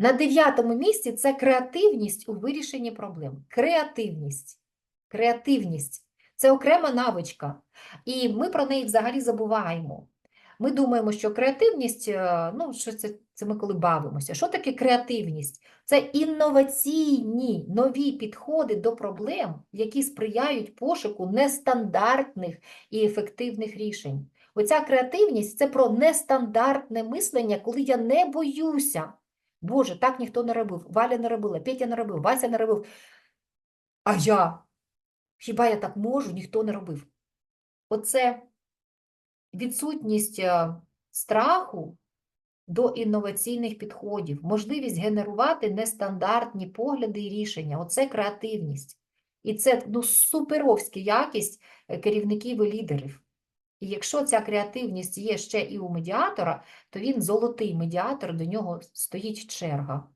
На дев'ятому місці це креативність у вирішенні проблем. Креативність. Креативність це окрема навичка, і ми про неї взагалі забуваємо. Ми думаємо, що креативність, е, ну, що це, це ми коли бавимося. Що таке креативність? Це інноваційні нові підходи до проблем, які сприяють пошуку нестандартних і ефективних рішень. Оця креативність це про нестандартне мислення, коли я не боюся. Боже, так ніхто не робив, Валя не робила, Петя не робив, Вася не робив. А я? Хіба я так можу? Ніхто не робив. Оце відсутність е, страху до інноваційних підходів, можливість генерувати нестандартні погляди і рішення. Оце креативність. І це ну, суперовська якість е, керівників і лідерів. І якщо ця креативність є ще і у медіатора, то він золотий медіатор, до нього стоїть черга.